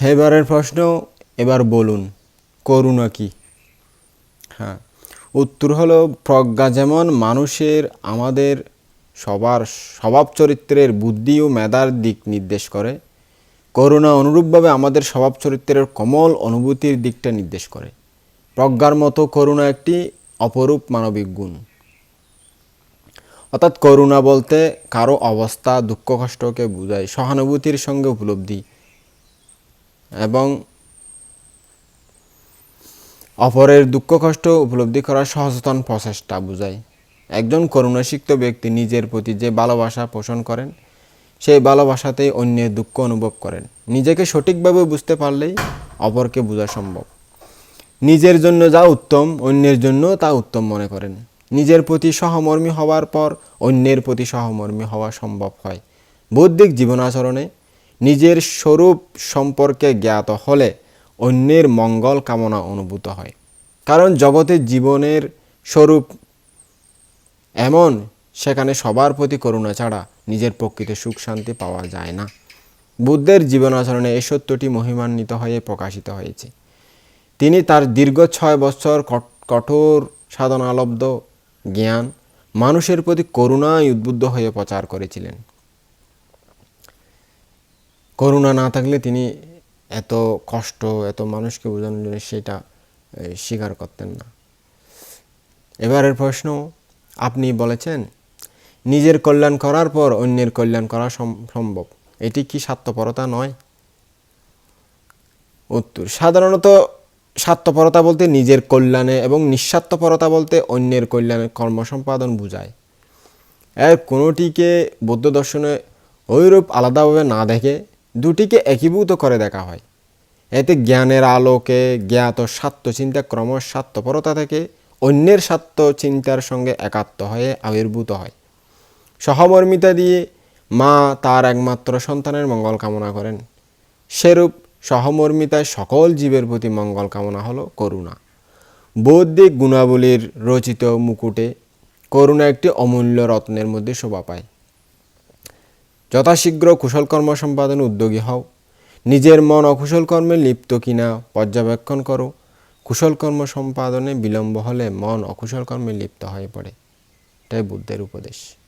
এবারের প্রশ্ন, এবার বলুন, করুণা কি? হ্যাঁ উত্তর হলো, প্রজ্ঞা যেমন মানুষের, আমাদের সবার স্বভাব চরিত্রের বুদ্ধি ও মেধার দিক নির্দেশ করে, করুণা অনুরূপভাবে আমাদের স্বভাব চরিত্রের কমল অনুভূতির দিকটা নির্দেশ করে। প্রজ্ঞার মতো করুণা একটি অপরূপ মানবিক গুণ। অর্থাৎ করুণা বলতে কারও অবস্থা, দুঃখ, কষ্টকে বোঝায়, সহানুভূতির সঙ্গে উপলব্ধি এবং অপরের দুঃখ, কষ্ট উপলব্ধি করার সচেতন প্রচেষ্টা বোঝায়। একজন করুণাসিক্ত ব্যক্তি নিজের প্রতি যে ভালোবাসা পোষণ করেন, সেই ভালোবাসাতেই অন্যের দুঃখ অনুভব করেন। নিজেকে সঠিকভাবে বুঝতে পারলেই অপরকে বোঝা সম্ভব। নিজের জন্য যা উত্তম, অন্যের জন্য তা উত্তম মনে করেন। নিজের প্রতি সহমর্মী হওয়ার পর অন্যের প্রতি সহমর্মী হওয়া সম্ভব হয়। বৌদ্ধিক জীবনাচরণে নিজের স্বরূপ সম্পর্কে জ্ঞাত হলে অন্যের মঙ্গল কামনা অনুভূত হয়। কারণ জগতের জীবনের স্বরূপ এমন, সেখানে সবার প্রতি করুণা ছাড়া নিজের প্রকৃত সুখ শান্তি পাওয়া যায় না। বুদ্ধের জীবনাচরণে এই সত্যটি মহিমান্বিত হয়ে প্রকাশিত হয়েছে। তিনি তার দীর্ঘ ছয় বছর কঠোর সাধনালব্ধ জ্ঞান মানুষের প্রতি করুণায় উদ্বুদ্ধ হয়ে প্রচার করেছিলেন। করুণা না থাকলে তিনি এত কষ্ট, এত মানুষকে বোঝানোর জন্য সেটা স্বীকার করতেন না। এবারের প্রশ্ন, আপনি বলেছেন, নিজের কল্যাণ করার পর অন্যের কল্যাণ করা সম- সম্ভব। এটি কি স্বার্থপরতা নয়? উত্তর, সাধারণত স্বার্থপরতা বলতে নিজের কল্যাণে এবং নিঃস্বার্থপরতা বলতে অন্যের কল্যাণে কর্ম সম্পাদন বোঝায়। এর কোনোটিকে বৌদ্ধ দর্শনে ওইরূপ আলাদাভাবে না দেখে দুটিকে একীভূত করে দেখা হয়। এতে জ্ঞানের আলোকে জ্ঞাত স্বার্থ চিন্তা ক্রমশ স্বার্থপরতা থেকে অন্যের স্বার্থ চিন্তার সঙ্গে একাত্ম হয়ে আবির্ভূত হয়। সহমর্মিতা দিয়ে মা তার একমাত্র সন্তানের মঙ্গল কামনা করেন। সেরূপ সহমর্মিতায় সকল জীবের প্রতি মঙ্গল কামনা হলো করুণা। বৌদ্ধিক গুণাবলীর রচিত মুকুটে করুণা একটি অমূল্য রত্নের মধ্যে শোভা পায়। যথাশীঘ্র কুশল কর্ম সম্পাদনে উদ্যোগী হও। নিজের মন অকুশল কর্মে লিপ্ত কিনা পর্যবেক্ষণ করো। কুশলকর্ম সম্পাদনে বিলম্ব হলে মন অকুশল কর্মে লিপ্ত হয়ে পড়ে। এটাই বুদ্ধের উপদেশ।